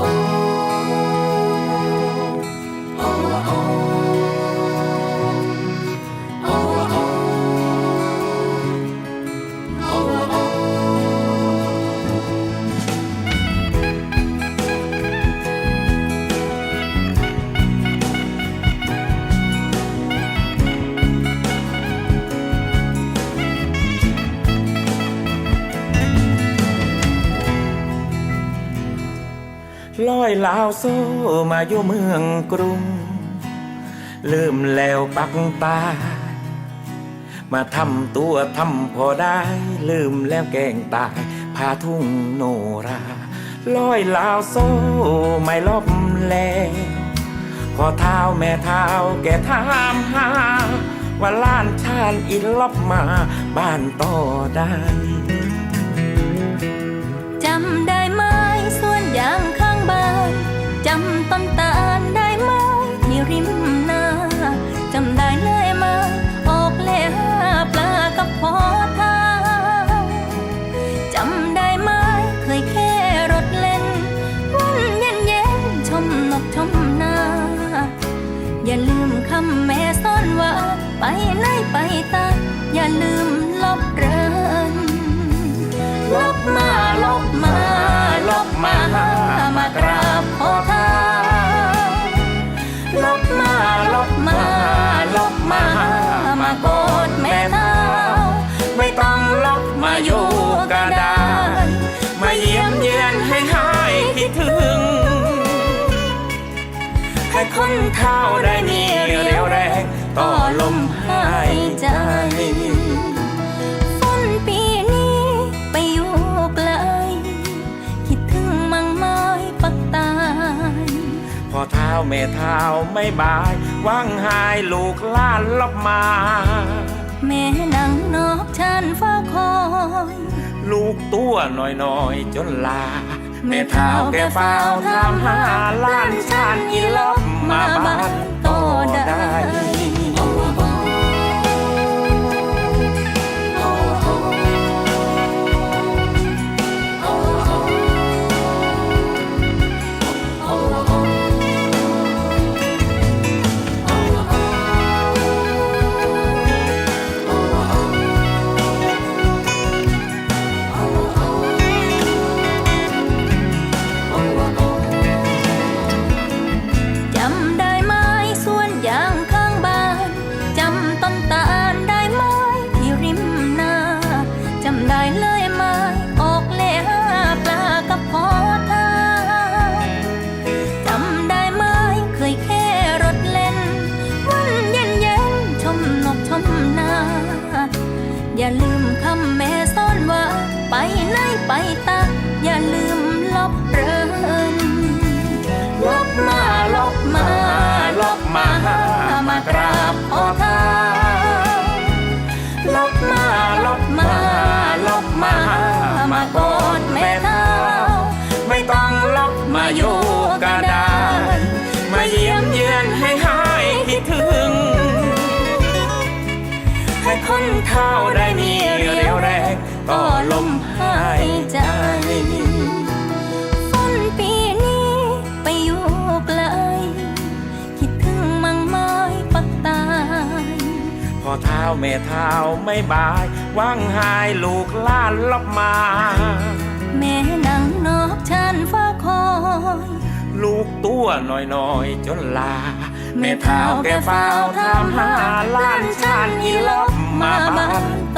Oh. ลอยลาวโซมาอยู่เมืองกรุง ลืมแล้วปักตา มาทำตัวทำพอได้ ลืมแล้วแกงตายพาทุ่งโนราลอยลาวโซไม่ลบแล้วพอเท้าแม่เท้าแกถามหาว่าล้านชาญอินลบมาบ้านต่อได้ ต้นตาลได้ไหมที่ริมนาจำได้เลยไหมา ออกเล่หาปลากับพ่อทางจำได้ไหมเคยแค่รถเล่น วันเย็นเย็นชมนกชมนา อย่าลืมคำแม่ซ่อนว่า ไปไหนไปตาอย่าลืมลบเรินลบมาลบมา นเท่าได้มีเรียวแรงต่อลมหายใจฝนปีนี้ไปอยู่ไกลคิดถึงมังไม้ปักตายพอเท้าแม่เท้าไม่บายว่างหายลูกล้านลบมา แม่นังนอกฉันเฝ้าคอย ลูกตัวน้อยๆจนลา แม่เท้าแกเฝ้าทำหาล้านชานอีลบมาบ้านต่อได้ มาลบมาลบมา มากอดแม่เท้าไม่ต้องลบมาอยู่กระดาน มาเยี่ยมเยือนให้หายคิดถึง ให้คนเท่าได้มีเรี่ยวแรงต่อลมหายใจ พอเท้าแม่เท้าไม่บายว่างหายลูกหล้านลบมา แม่นังนอกฉันเฝ้าคอย ลูกตัวน้อยๆจนลา แม่เท้าแกเฝ้าทำหาล้านชานอีลบมาบ้านต่อได้